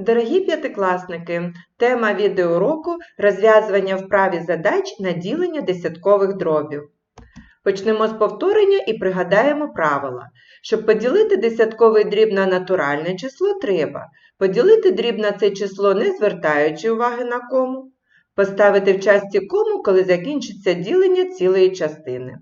Дорогі п'ятикласники, тема відеоуроку розв'язування вправі задач на ділення десяткових дробів. Почнемо з повторення і пригадаємо правила. Щоб поділити десятковий дріб на натуральне число, треба поділити дріб на це число, не звертаючи уваги на кому, поставити в часті кому, коли закінчиться ділення цілої частини.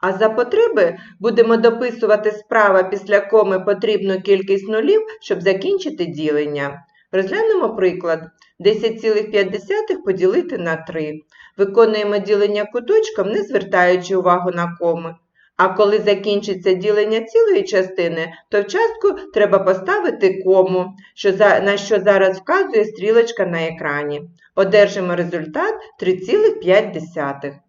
А за потреби будемо дописувати справа після коми потрібну кількість нулів, щоб закінчити ділення. Розглянемо приклад. 10,5 поділити на 3. Виконуємо ділення куточком, не звертаючи увагу на коми. А коли закінчиться ділення цілої частини, то в частку треба поставити кому, що за, на що зараз вказує стрілочка на екрані. Одержимо результат 3,5.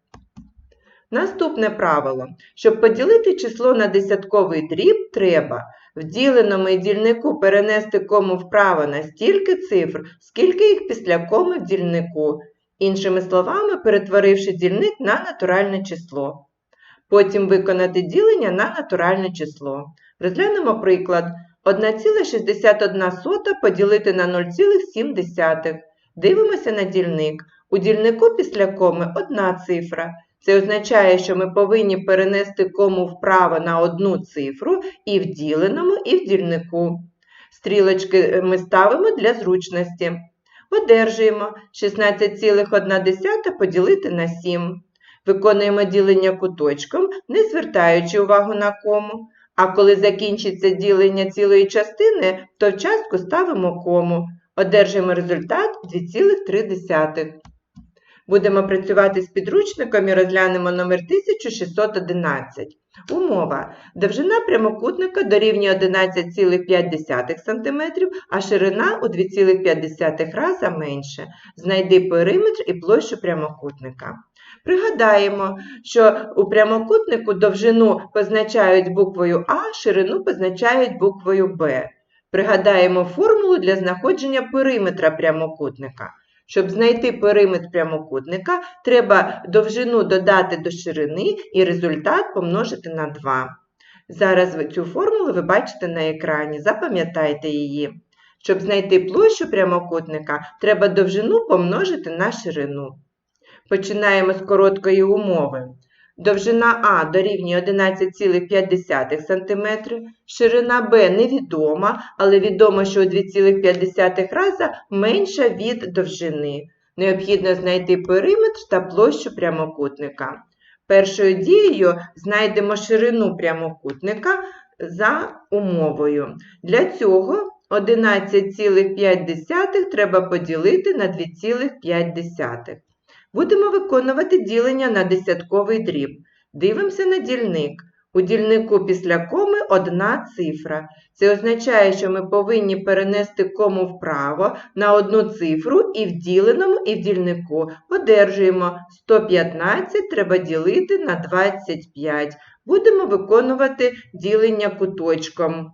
Наступне правило. Щоб поділити число на десятковий дріб, треба в діленому дільнику перенести кому вправо на стільки цифр, скільки їх після коми в дільнику, іншими словами, перетворивши дільник на натуральне число. Потім виконати ділення на натуральне число. Розглянемо приклад. 1,61 поділити на 0,7. Дивимося на дільник. У дільнику після коми одна цифра. Це означає, що ми повинні перенести кому вправо на одну цифру і в діленому, і в дільнику. Стрілочки ми ставимо для зручності. Одержуємо 16,1 поділити на 7. Виконуємо ділення куточком, не звертаючи увагу на кому. А коли закінчиться ділення цілої частини, то в частку ставимо кому. Одержуємо результат 2,3. Будемо працювати з підручником і розглянемо номер 1611. Умова. Довжина прямокутника дорівнює 11,5 см, а ширина у 2,5 раза менше. Знайди периметр і площу прямокутника. Пригадаємо, що у прямокутнику довжину позначають буквою А, ширину позначають буквою Б. Пригадаємо формулу для знаходження периметра прямокутника. Щоб знайти периметр прямокутника, треба довжину додати до ширини і результат помножити на 2. Зараз цю формулу ви бачите на екрані, запам'ятайте її. Щоб знайти площу прямокутника, треба довжину помножити на ширину. Починаємо з короткої умови. Довжина А дорівнює 11,5 см, ширина Б невідома, але відомо, що у 2,5 раза менша від довжини. Необхідно знайти периметр та площу прямокутника. Першою дією знайдемо ширину прямокутника за умовою. Для цього 11,5 треба поділити на 2,5. Будемо виконувати ділення на десятковий дріб. Дивимося на дільник. У дільнику після коми одна цифра. Це означає, що ми повинні перенести кому вправо на одну цифру і в діленому, і в дільнику. Одержуємо 115 треба ділити на 25. Будемо виконувати ділення куточком.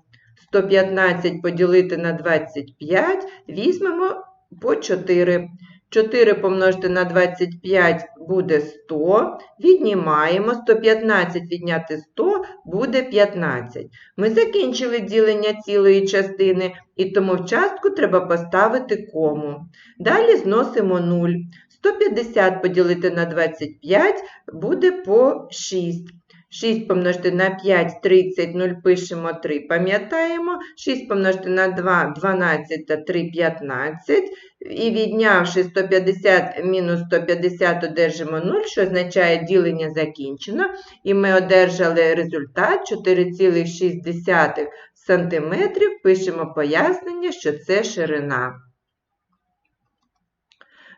115 поділити на 25, візьмемо по 4. 4 помножити на 25 буде 100, віднімаємо 115 відняти 100 буде 15. Ми закінчили ділення цілої частини, і тому в частку треба поставити кому. Далі зносимо 0. 150 поділити на 25 буде по 6. 6 помножити на 5 30, 0 пишемо 3, пам'ятаємо. 6 помножити на 2 12 та 3 15. І віднявши 150 мінус 150, одержимо 0, що означає ділення закінчено. І ми одержали результат 4,6 см. Пишемо пояснення, що це ширина.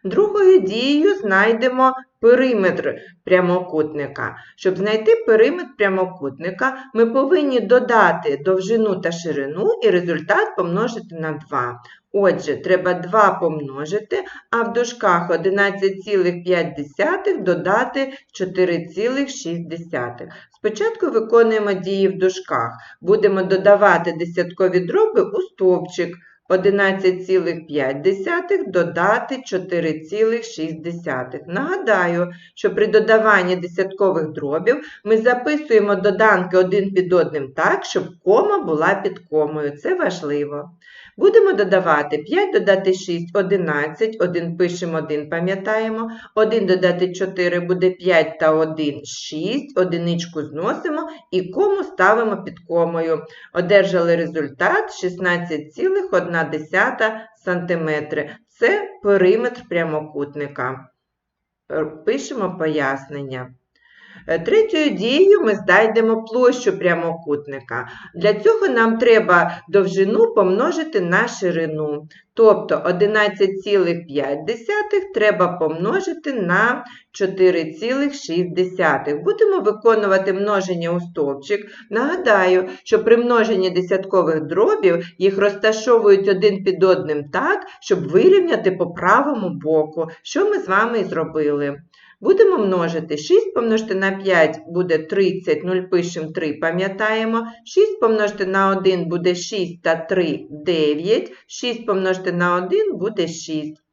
Другою дією знайдемо периметр прямокутника. Щоб знайти периметр прямокутника, ми повинні додати довжину та ширину і результат помножити на 2. Отже, треба 2 помножити, а в дужках 11,5 додати 4,6. Спочатку виконуємо дії в дужках. Будемо додавати десяткові дроби у стовпчик. 11,5 додати 4,6. Нагадаю, що при додаванні десяткових дробів ми записуємо доданки один під одним так, щоб кома була під комою. Це важливо. Будемо додавати 5 додати 6 – 11, 1 пишемо, 1 пам'ятаємо, 1 додати 4 буде 5 та 1 – 6, одиничку зносимо і кому ставимо під комою. Одержали результат 16,1 см. Це периметр прямокутника. Пишемо пояснення. Третьою дією ми знайдемо площу прямокутника. Для цього нам треба довжину помножити на ширину. Тобто 11,5 треба помножити на 4,6. Будемо виконувати множення у стовпчик. Нагадаю, що при множенні десяткових дробів їх розташовують один під одним так, щоб вирівняти по правому боку, що ми з вами і зробили. Будемо множити 6 помножити на 5 буде 30, 0 пишемо 3, пам'ятаємо. 6 помножити на 1 буде 6 та 3 9. 6 помножити на 1 буде 6.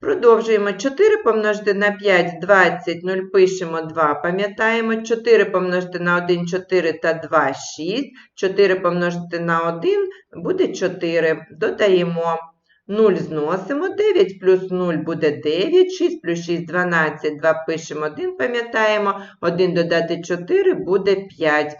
Продовжуємо 4 помножити на 5 20, 0 пишемо 2, пам'ятаємо. 4 помножити на 1 4 та 2 6. 4 помножити на 1 буде 4. Додаємо. 0 зносимо, 9 плюс 0 буде 9, 6 плюс 6 – 12, 2 пишемо 1, пам'ятаємо, 1 додати 4 буде 5.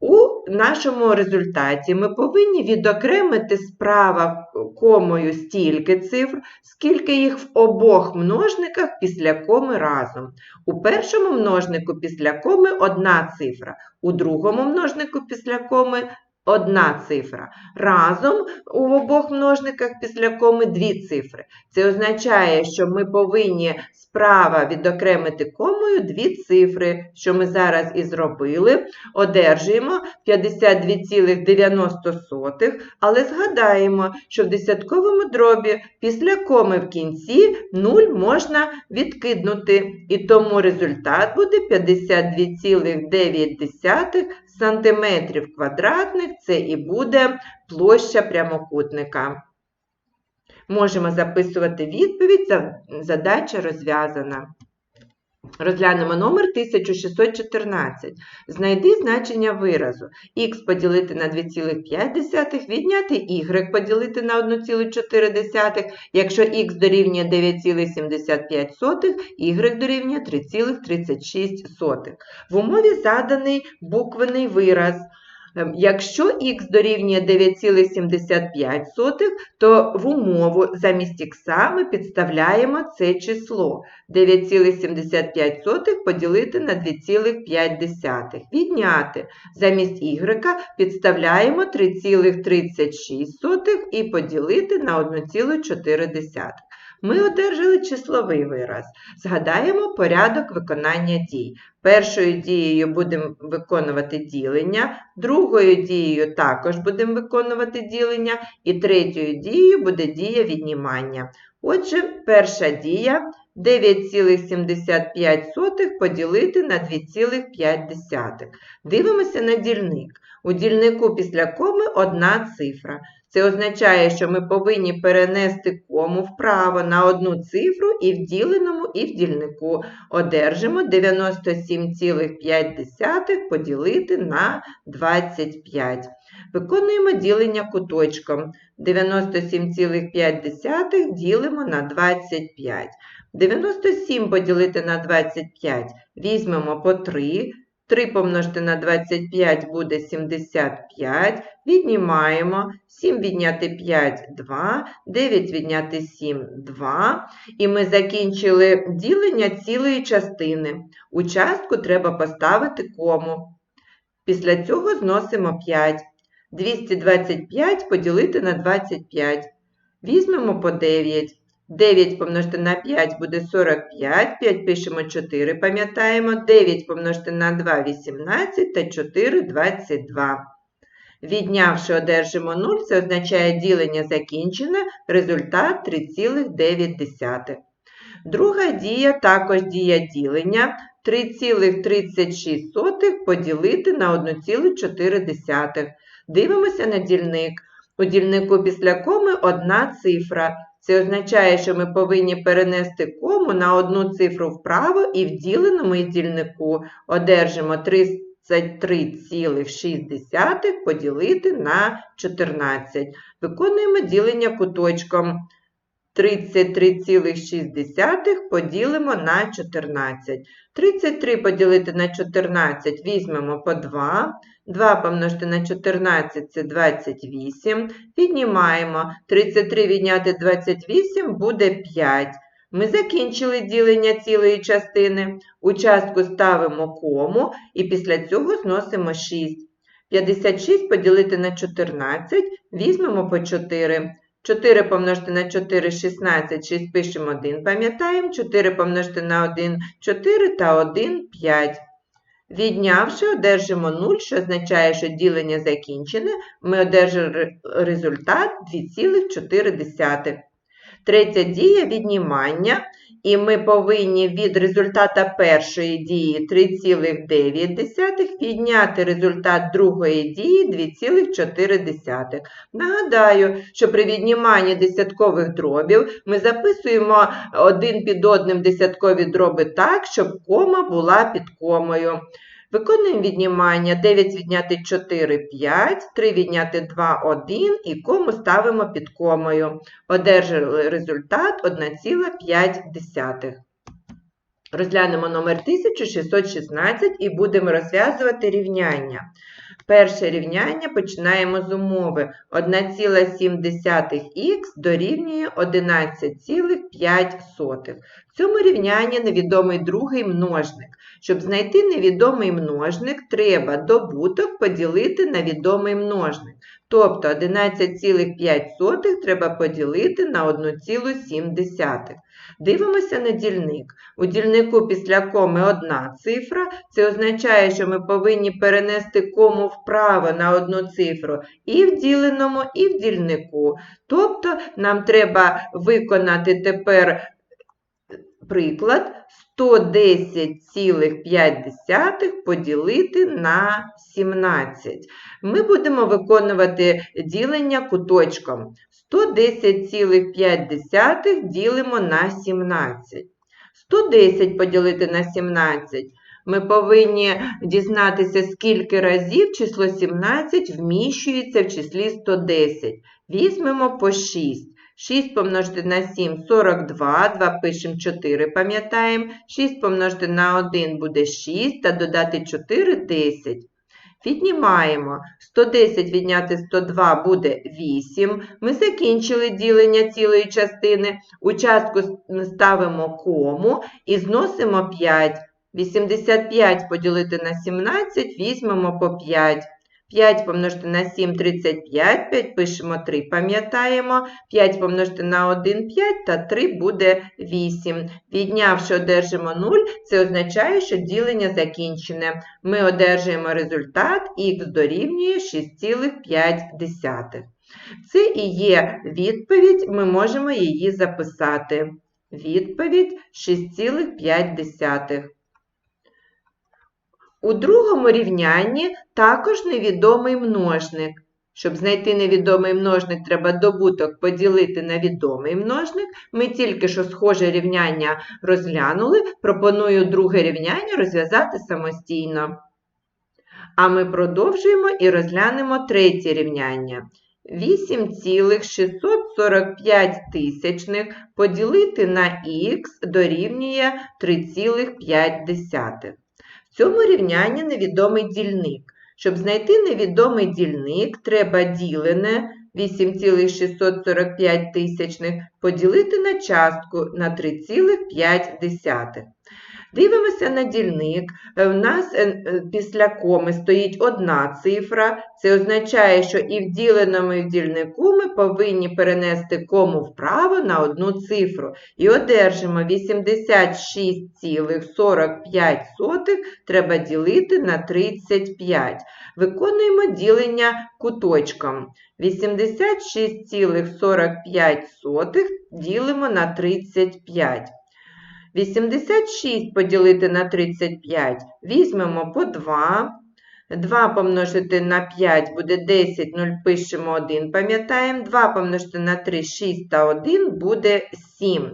У нашому результаті ми повинні відокремити справа комою стільки цифр, скільки їх в обох множниках після коми разом. У першому множнику після коми одна цифра, у другому множнику після коми одна цифра. Разом у обох множниках після коми дві цифри. Це означає, що ми повинні справа відокремити комою дві цифри, що ми зараз і зробили. Одержуємо 52,90, але згадаємо, що в десятковому дробі після коми в кінці 0 можна відкинути, і тому результат буде 52,9 сантиметрів квадратних, це і буде площа прямокутника. Можемо записувати відповідь, задача розв'язана. Розглянемо номер 1614. Знайди значення виразу. Х поділити на 2,5, відняти y поділити на 1,4, якщо х дорівнює 9,75, y дорівнює 3,36. В умові заданий буквений вираз. Ем, Якщо х дорівнює 9,75, то в умову замість х ми підставляємо це число 9,75 поділити на 2,5. Відняти замість y підставляємо 3,36 і поділити на 1,4. Ми одержали числовий вираз. Згадаємо порядок виконання дій. Першою дією будемо виконувати ділення, другою дією також будемо виконувати ділення, і третьою дією буде дія віднімання. Отже, перша дія 9,75 поділити на 2,5. Дивимося на дільник. У дільнику після коми одна цифра. Це означає, що ми повинні перенести кому вправо на одну цифру і в діленому, і в дільнику. Одержимо 97,5 поділити на 25. Виконуємо ділення куточком. 97,5 ділимо на 25. 97 поділити на 25 візьмемо по 3. 3 помножити на 25 буде 75. Віднімаємо 7 відняти 5 2, 9 відняти 7 2. І ми закінчили ділення цілої частини. У частку треба поставити кому. Після цього зносимо 5. 225 поділити на 25. Візьмемо по 9. 9 помножити на 5 буде 45, 5 пишемо 4, пам'ятаємо, 9 помножити на 2 – 18 та 4 – 22. Віднявши, одержимо 0, це означає ділення закінчене, результат 3,9. Друга дія також дія ділення 3,36 поділити на 1,4. Дивимося на дільник. У дільнику після коми одна цифра. Це означає, що ми повинні перенести кому на одну цифру вправо і в діленому і дільнику одержимо 33,6 поділити на 14. Виконуємо ділення куточком. 33,6 поділимо на 14. 33 поділити на 14 візьмемо по 2. 2 помножити на 14 це 28. Віднімаємо. 33 відняти 28 буде 5. Ми закінчили ділення цілої частини. У частку ставимо кому і після цього зносимо 6. 56 поділити на 14, візьмемо по 4. 4 помножити на 4 – 16, 6 пишемо 1, пам'ятаємо, 4 помножити на 1 – 4 та 1 – 5. Віднявши, одержимо 0, що означає, що ділення закінчене, ми одержимо результат 2,4. Третя дія віднімання. І ми повинні від результата першої дії 3,9 відняти результат другої дії 2,4. Нагадаю, що при відніманні десяткових дробів ми записуємо один під одним десяткові дроби так, щоб кома була під комою. Виконуємо віднімання 9 відняти 4 5, 3 відняти 2 1 і кому ставимо під комою. Одержали результат 1,5. Розглянемо номер 1616 і будемо розв'язувати рівняння. Перше рівняння починаємо з умови 1,7х дорівнює 11,5. В цьому рівнянні невідомий другий множник. Щоб знайти невідомий множник, треба добуток поділити на відомий множник. Тобто 11,5 треба поділити на 1,7. Дивимося на дільник. У дільнику після коми одна цифра. Це означає, що ми повинні перенести кому вправо на одну цифру і в діленому, і в дільнику. Тобто нам треба виконати тепер приклад 110,5 поділити на 17. Ми будемо виконувати ділення куточком. 110,5 ділимо на 17. 110 поділити на 17. Ми повинні дізнатися, скільки разів число 17 вміщується в числі 110. Візьмемо по 6. 6 помножити на 7 42, 2 пишемо 4, пам'ятаємо. 6 помножити на 1 буде 6 та додати 4 10. Віднімаємо 110 відняти 102 буде 8. Ми закінчили ділення цілої частини. У частку ставимо кому і зносимо 5. 85 поділити на 17, візьмемо по 5. 5 помножити на 7 35, 5 пишемо 3, пам'ятаємо. 5 помножити на 1 5 та 3 буде 8. Віднявши, одержимо 0, це означає, що ділення закінчене. Ми одержуємо результат х дорівнює 6,5. Це і є відповідь, ми можемо її записати. Відповідь 6,5. У другому рівнянні також невідомий множник. Щоб знайти невідомий множник, треба добуток поділити на відомий множник. Ми тільки що схоже рівняння розглянули, пропоную друге рівняння розв'язати самостійно. А ми продовжуємо і розглянемо третє рівняння. 8,645 тисячних поділити на х дорівнює 3,5. В цьому рівнянні невідомий дільник. Щоб знайти невідомий дільник, треба ділене 8,645 поділити на частку на 3,5. Дивимося на дільник. У нас е, е, після коми стоїть одна цифра. Це означає, що і в діленому, і в дільнику ми повинні перенести кому вправо на одну цифру. І одержимо 86,45 треба ділити на 35. Виконуємо ділення куточком. 86,45 ділимо на 35. 86 поділити на 35. Візьмемо по 2. 2 помножити на 5 буде 10, 0 пишемо 1, пам'ятаємо. 2 помножити на 3, 6 та 1 буде 7.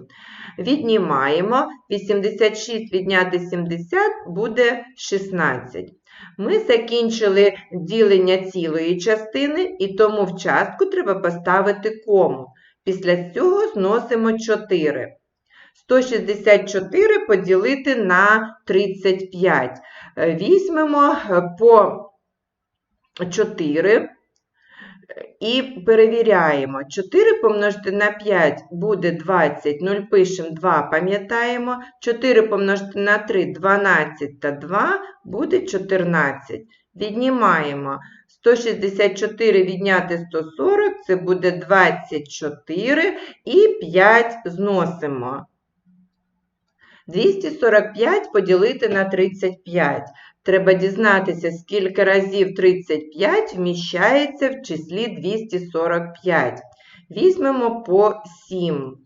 Віднімаємо. 86 відняти 70 буде 16. Ми закінчили ділення цілої частини, і тому в частку треба поставити кому. Після цього зносимо 4. 164 поділити на 35. Е, Візьмемо е, по 4 е, і перевіряємо. 4 помножити на 5 буде 20, 0 пишемо 2, пам'ятаємо. 4 помножити на 3 12 та 2 буде 14. Віднімаємо. 164 відняти 140 це буде 24 і 5 зносимо. 245 поділити на 35. Треба дізнатися, скільки разів 35 вміщається в числі 245. Візьмемо по 7.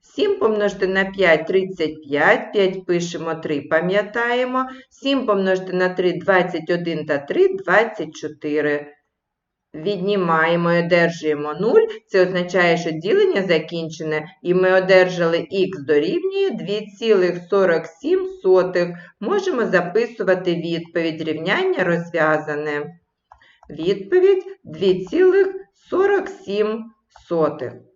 7 помножити на 5 – 35, 5 пишемо 3, пам'ятаємо. 7 помножити на 3 – 21 та 3 – 24. Віднімаємо і одержуємо 0. Це означає, що ділення закінчене, і ми одержали х дорівнює 2,47. Можемо записувати відповідь. Рівняння розв'язане. Відповідь 2,47.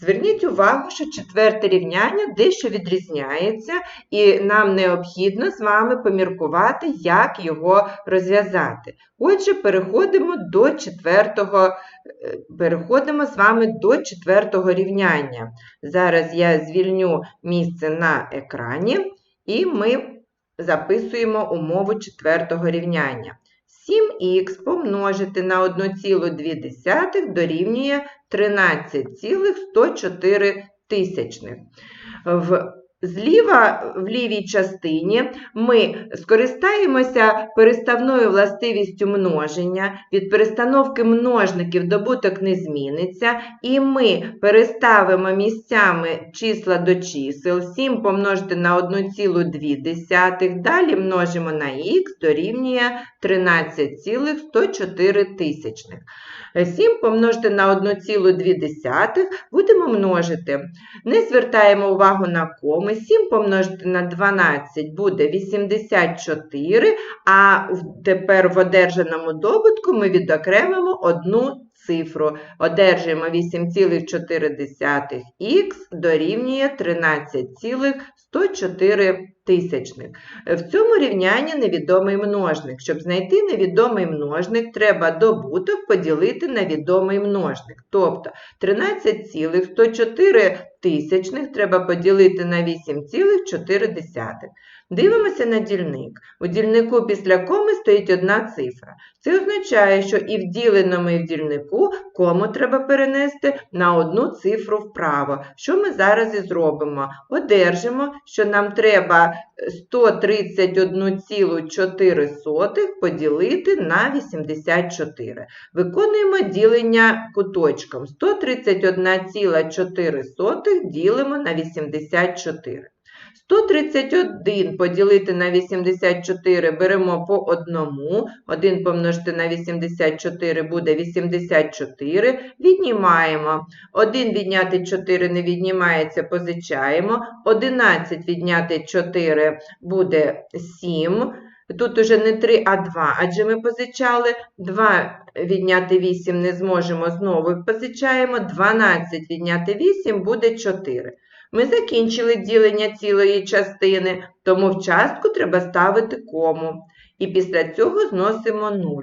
Зверніть увагу, що четверте рівняння дещо відрізняється, і нам необхідно з вами поміркувати, як його розв'язати. Отже, переходимо до четвертого, е, переходимо з вами до четвертого рівняння. Зараз я звільню місце на екрані, і ми записуємо умову четвертого рівняння. 7х помножити на 1,2 дорівнює 13,104 тисячних. В Зліва в лівій частині ми скористаємося переставною властивістю множення. Від перестановки множників добуток не зміниться. І ми переставимо місцями числа до чисел. 7 помножити на 1,2. Далі множимо на х дорівнює 13,104 тисячних. 7 помножити на 1,2 будемо множити. Не звертаємо увагу на коми. 7 помножити на 12 буде 84, а тепер в одержаному добутку ми відокремимо одну цифру. Одержуємо 8,4х дорівнює 13,104 тисячних. В цьому рівнянні невідомий множник. Щоб знайти невідомий множник, треба добуток поділити на відомий множник. Тобто 13,104 тисячних треба поділити на 8,4. Дивимося на дільник. У дільнику після коми стоїть одна цифра. Це означає, що і в діленому, і в дільнику кому треба перенести на одну цифру вправо. Що ми зараз і зробимо? Одержимо, що нам треба 131,4 поділити на 84. Виконуємо ділення куточком. 131,4 ділимо на 84. 131 поділити на 84 беремо по одному. 1 помножити на 84 буде 84. Віднімаємо. 1 відняти 4 не віднімається, позичаємо. 11 відняти 4 буде 7. Тут уже не 3, а 2, адже ми позичали. 2 відняти 8 не зможемо, знову позичаємо. 12 відняти 8 буде 4. Ми закінчили ділення цілої частини, тому в частку треба ставити кому. І після цього зносимо 0.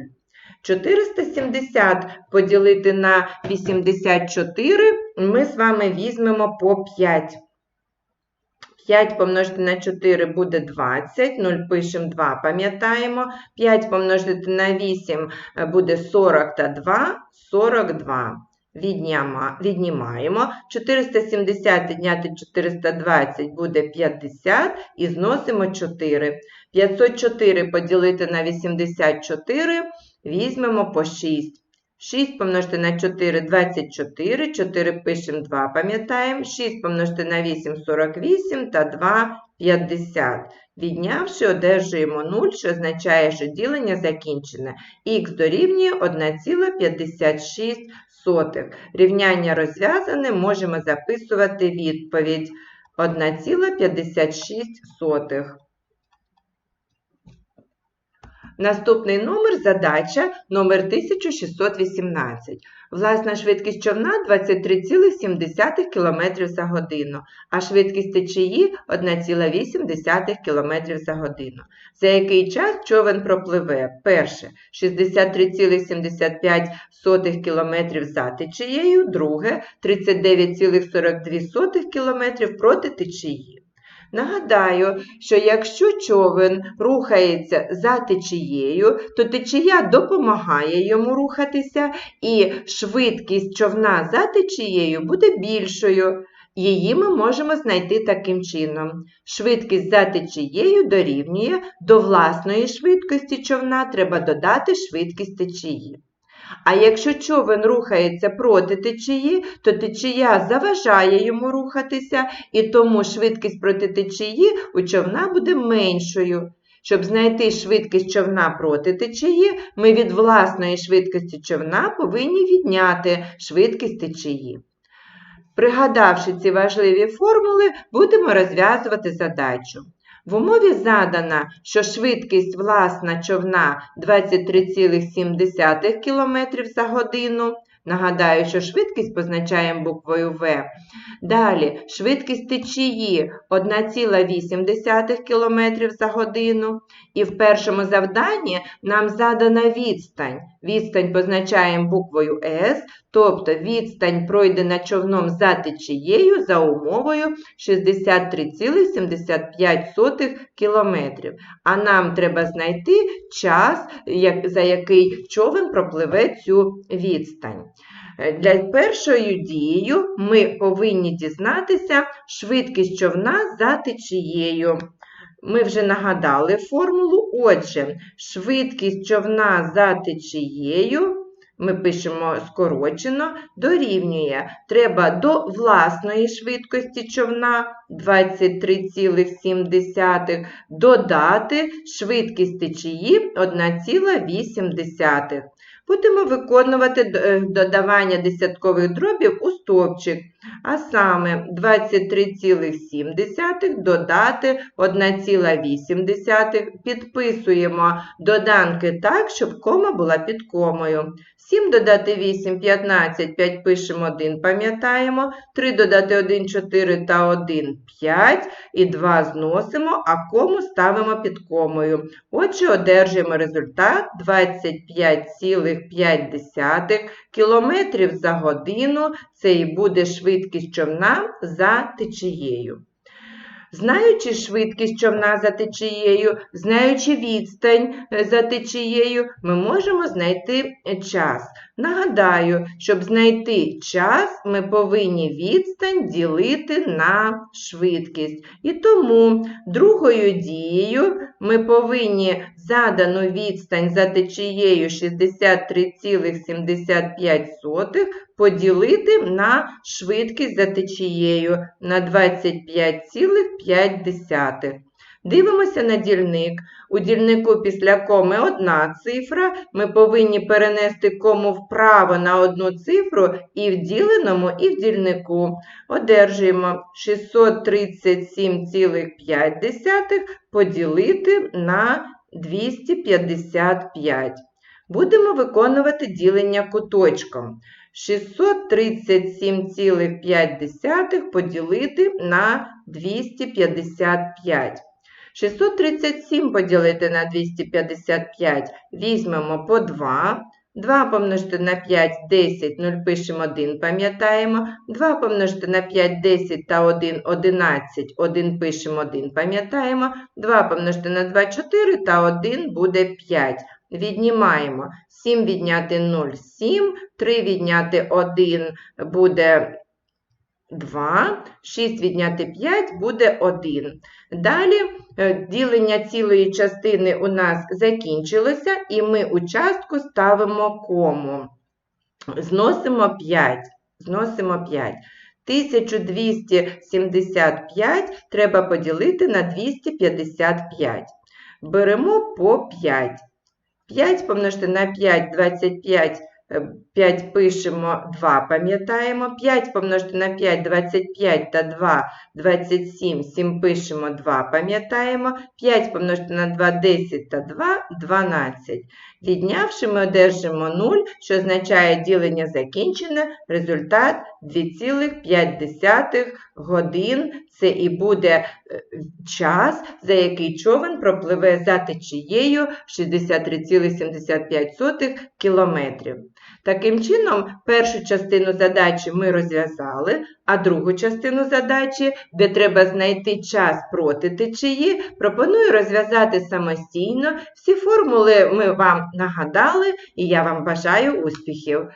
470 поділити на 84 ми з вами візьмемо по 5. 5 помножити на 4 буде 20, 0 пишемо 2, пам'ятаємо. 5 помножити на 8 буде 40 та 2, 42. Віднімаємо. 470 відняти 420 буде 50 і зносимо 4. 504 поділити на 84 візьмемо по 6. 6 помножити на 4 – 24, 4 пишемо 2, пам'ятаємо, 6 помножити на 8 – 48 та 2 – 50. Віднявши, одержуємо 0, що означає, що ділення закінчене. Х дорівнює 1,56. Рівняння розв'язане, можемо записувати відповідь 1,56. Наступний номер задача номер 1618. Власна швидкість човна 23,7 км за годину, а швидкість течії 1,8 км за годину. За який час човен пропливе? Перше 63,75 км за течією, друге 39,42 км проти течії. Нагадаю, що якщо човен рухається за течією, то течія допомагає йому рухатися, і швидкість човна за течією буде більшою. Її ми можемо знайти таким чином. Швидкість за течією дорівнює до власної швидкості човна треба додати швидкість течії. А якщо човен рухається проти течії, то течія заважає йому рухатися, і тому швидкість проти течії у човна буде меншою. Щоб знайти швидкість човна проти течії, ми від власної швидкості човна повинні відняти швидкість течії. Пригадавши ці важливі формули, будемо розв'язувати задачу. В умові задано, що швидкість власна човна 23,7 км за годину. Нагадаю, що швидкість позначаємо буквою В. Далі швидкість течії 1,8 км за годину. І в першому завданні нам задана відстань. Відстань позначаємо буквою С, тобто відстань пройдена човном за течією за умовою 63,75 км. А нам треба знайти час, за який човен пропливе цю відстань. Для першою дією ми повинні дізнатися швидкість човна за течією. Ми вже нагадали формулу. Отже, швидкість човна за течією, ми пишемо скорочено, дорівнює. Треба до власної швидкості човна 23,7 додати швидкість течії 1,8. Будемо виконувати е, додавання десяткових дробів у стовпчик, а саме 23,7 додати 1,8. Підписуємо доданки так, щоб кома була під комою. 7 додати 8, 15, 5 пишемо 1, пам'ятаємо. 3 додати 1, 4 та 1, 5. І 2 зносимо, а кому ставимо під комою. Отже, одержуємо результат 25,5 км за годину. Це і буде швидкість човна за течією. Знаючи швидкість човна за течією, знаючи відстань е, за течією, ми можемо знайти час. Нагадаю, щоб знайти час, ми повинні відстань ділити на швидкість. І тому другою дією ми повинні задану відстань за течією 63,75 поділити на швидкість за течією на 25,5. Дивимося на дільник. У дільнику після коми одна цифра. Ми повинні перенести кому вправо на одну цифру і в діленому, і в дільнику. Одержуємо 637,5 поділити на 255. Будемо виконувати ділення куточком. 637,5 поділити на 255. 637 поділити на 255 візьмемо по 2. 2 помножити на 5 10, 0 пишемо 1, пам'ятаємо. 2 помножити на 5 10 та 1 11, 1 пишемо 1, пам'ятаємо. 2 помножити на 2 4 та 1 буде 5. Віднімаємо 7 відняти 0 7, 3 відняти 1 буде 2, 6 відняти 5 буде 1. Далі е, ділення цілої частини у нас закінчилося, і ми у частку ставимо кому. Зносимо 5. Зносимо 5. 1275 треба поділити на 255. Беремо по 5. 5 помножити на 5, 25, е, 5 пишемо, 2 пам'ятаємо. 5 помножити на 5, 25 та 2, 27, 7 пишемо, 2 пам'ятаємо. 5 помножити на 2, 10 та 2, 12. Віднявши, ми одержимо 0, що означає ділення закінчене, результат 2,5 годин. Це і буде е, час, за який човен пропливе за течією 63,75 кілометрів. Таким чином, першу частину задачі ми розв'язали, а другу частину задачі, де треба знайти час проти течії, пропоную розв'язати самостійно. Всі формули ми вам нагадали, і я вам бажаю успіхів.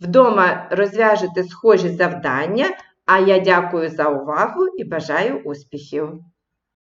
Вдома розв'яжете схожі завдання, а я дякую за увагу і бажаю успіхів!